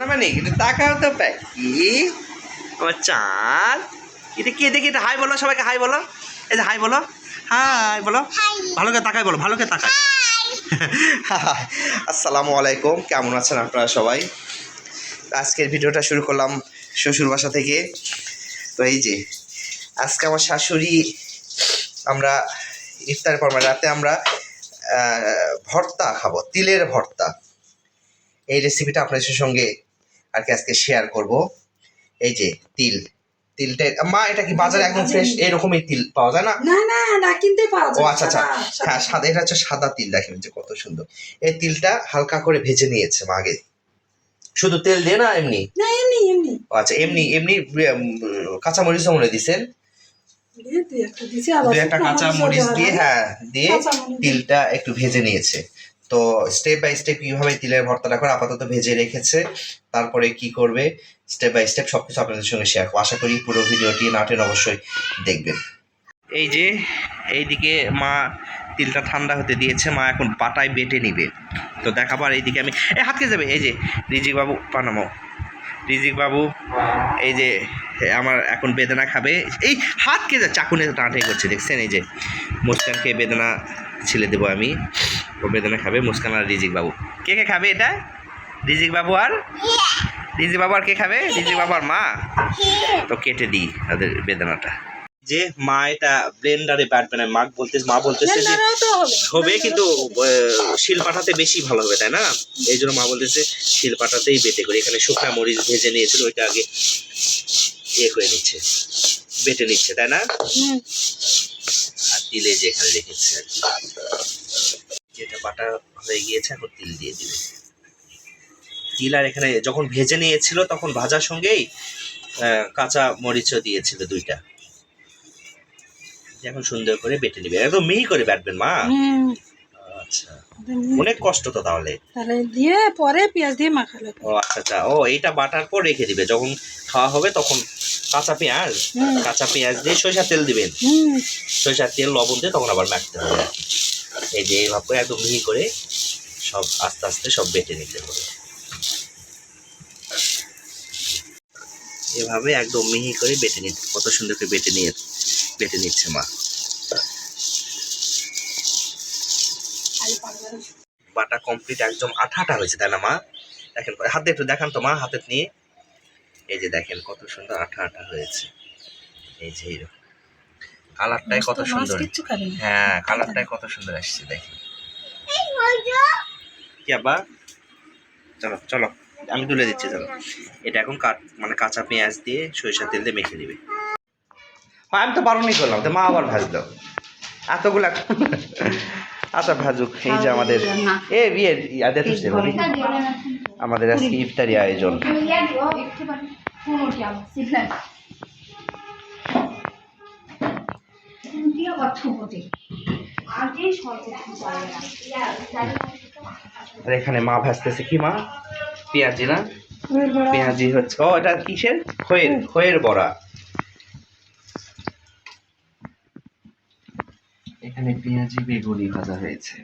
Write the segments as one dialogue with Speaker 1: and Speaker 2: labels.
Speaker 1: মানে কিন্তু তাকাও তো পাই কি আমার চাঁদ। এটা কে দেখি এটা হাই বলো সবাইকে হাই বলো। এই যে হাই বলো। হাই বলো। ভালো করে তাকাই বলো ভালো করে তাকাই। আসসালামু আলাইকুম কেমন আছেন আপনারা সবাই? আজকের ভিডিওটা শুরু করলাম শ্বশুর বাসা থেকে। তো এই যে আজকে আমার শাশুড়ি আমরা ইফতারের পর মানে রাতে আমরা ভর্তা খাব তিলের ভর্তা। এই রেসিপিটা আপনাদের সঙ্গে আর কি আজকে শেয়ার করব। এই যে তিল তিলটা মা এটা কি বাজারে একদম ফ্রেশ এরকমই তিল পাওয়া যায় না?
Speaker 2: না না না কিনতে পাওয়া
Speaker 1: ও আচ্ছা আচ্ছা। হ্যাঁ সাদা এটা হচ্ছে সাদা তিল দেখেন যে কত সুন্দর। এই তিলটা হালকা করে ভেজে নিয়েছে মা আগে। শুধু তেল দিয়ে না এমনি?
Speaker 2: না এমনি এমনি।
Speaker 1: ও আচ্ছা এমনি এমনি উম, কাঁচামরিচও মনে দিছেন
Speaker 2: দিয়ে দুই একটা
Speaker 1: কাঁচা মরিচ দিয়ে হ্যাঁ দিয়ে তিলটা একটু ভেজে নিয়েছে। তো স্টেপ বাই স্টেপ কীভাবে তিলের ভর্তাটা করে আপাতত ভেজে রেখেছে, তারপরে কি করবে স্টেপ বাই স্টেপ সবকিছু আপনাদের সঙ্গে শেয়ার আশা করি পুরো ভিডিওটি নাটেন অবশ্যই দেখবেন। এই যে, এইদিকে মা তিলটা ঠান্ডা হতে দিয়েছে, মা এখন পাটায় বেটে নিবে। তো দেখাবার এইদিকে আমি এ হাতকে যাবে? এই যে রিজিক বাবু পানামো রিজিক বাবু এই যে আমার এখন বেদনা খাবে। এই হাতকে যা চাকুনে টাঁটাই করছে দেখছেন? এই যে মুস্কানকে বেদনা ছিলে দেবো আমি। ও বেদনা খাবে মুস্কান আর রিজিক বাবু। কে কে খাবে এটা? রিজিক বাবু আর? রিজিক বাবু আর কে খাবে? রিজিক বাবু আর মা? তো কেটে দিই তাদের বেদনাটা। যে মা এটা ব্লেন্ডারে বাটবে না মা বলতে মা বলতেছে যে
Speaker 2: হবে।
Speaker 1: কিন্তু শিল পাটাতে বেশি ভালো হবে তাই না? এই জন্য মা বলতেছে শিল পাটাতেই বেটে করে। এখানে শুকনা মরিচ ভেজে নিয়েছিল ওইটা আগে ইয়ে করে নিচ্ছে বেটে নিচ্ছে তাই না? আর তিলে যে এখানে রেখেছে আর কি। যেটা বাটা হয়ে গিয়েছে এখন তিল দিয়ে দিবে। তিল আর এখানে যখন ভেজে নিয়েছিল তখন ভাজার সঙ্গেই আহ, কাঁচা মরিচও দিয়েছিল দুইটা। এখন সুন্দর করে বেটে নিবে। একদম মিহি করে বাটবেন মা।
Speaker 2: হুম,
Speaker 1: আচ্ছা। অনেক কষ্ট তো তাহলে।
Speaker 2: তাহলে দিয়ে পরে পেঁয়াজ দিয়ে মাখালে
Speaker 1: ও আচ্ছা আচ্ছা। ও এটা বাটার পর রেখে দিবে। যখন খাওয়া হবে তখন কাঁচা পেঁয়াজ কাঁচা পেঁয়াজ দিয়ে সরিষার তেল দিবেন।
Speaker 2: হুম।
Speaker 1: সরিষার তেল লবণ দিয়ে তখন আবার মাখতে হবে। এই যে এইভাবে করে একদম মিহি করে সব আস্তে আস্তে সব বেটে নিতে হবে। এভাবে একদম মিহি করে বেটে নিতে কত সুন্দর করে বেটে নিয়ে বেটে নিচ্ছে মা। বাটা কমপ্লিট একদম আঠা আঠা হয়েছে তাই না মা? দেখেন হাতে একটু দেখান তো মা হাতে নিয়ে। এই যে দেখেন কত সুন্দর আঠা আঠা হয়েছে। এই যে এইরকম কালারটাই কত সুন্দর। হ্যাঁ কালারটাই কত সুন্দর আসছে দেখেন। কি আব্বা? চলো চলো আমি তুলে দিচ্ছি চলো। এটা এখন কাট মানে কাঁচা পেঁয়াজ দিয়ে সরিষার তেল দিয়ে মেখে দিবে হ্যাঁ আমি তো বারণই করলাম তো মা আবার ভাজলো। এতগুলা আচ্ছা ভাজুক। এই যে আমাদের এ বিয়ে। আমাদের আজকে ইফতারি আয়োজন। আর এখানে মা ভাজতেছে কি মা? পেঁয়াজি না? পেঁয়াজি হচ্ছে ও এটা কিসের? খয়ের খয়ের বড়া। এখানে পেঁয়াজি বেগুনি ভাজা হয়েছে।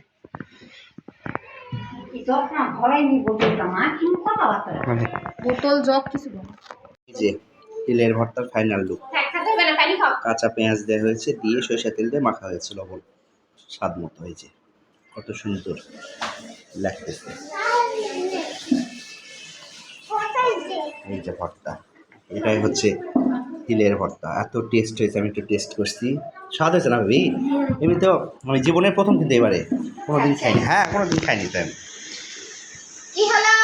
Speaker 1: মানে
Speaker 3: বোতল জগ কিছু
Speaker 1: যে তিলের ভর্তার ফাইনাল লুক কাঁচা পেঁয়াজ দেওয়া হয়েছে দিয়ে সরিষা তেল দিয়ে মাখা হয়েছে লবণ। স্বাদ মতো হয়েছে কত সুন্দর লাগতেছে। এই যে ভর্তা এটাই হচ্ছে তিলের ভর্তা। এত টেস্ট হয়েছে আমি একটু টেস্ট করছি। স্বাদ হয়েছে না ভাবি? এমনি তো আমি জীবনের প্রথম কিন্তু এবারে। কোনো দিন খাইনি। হ্যাঁ কোনো কোনোদিন খাইনি তাই আমি।
Speaker 3: কি হলো?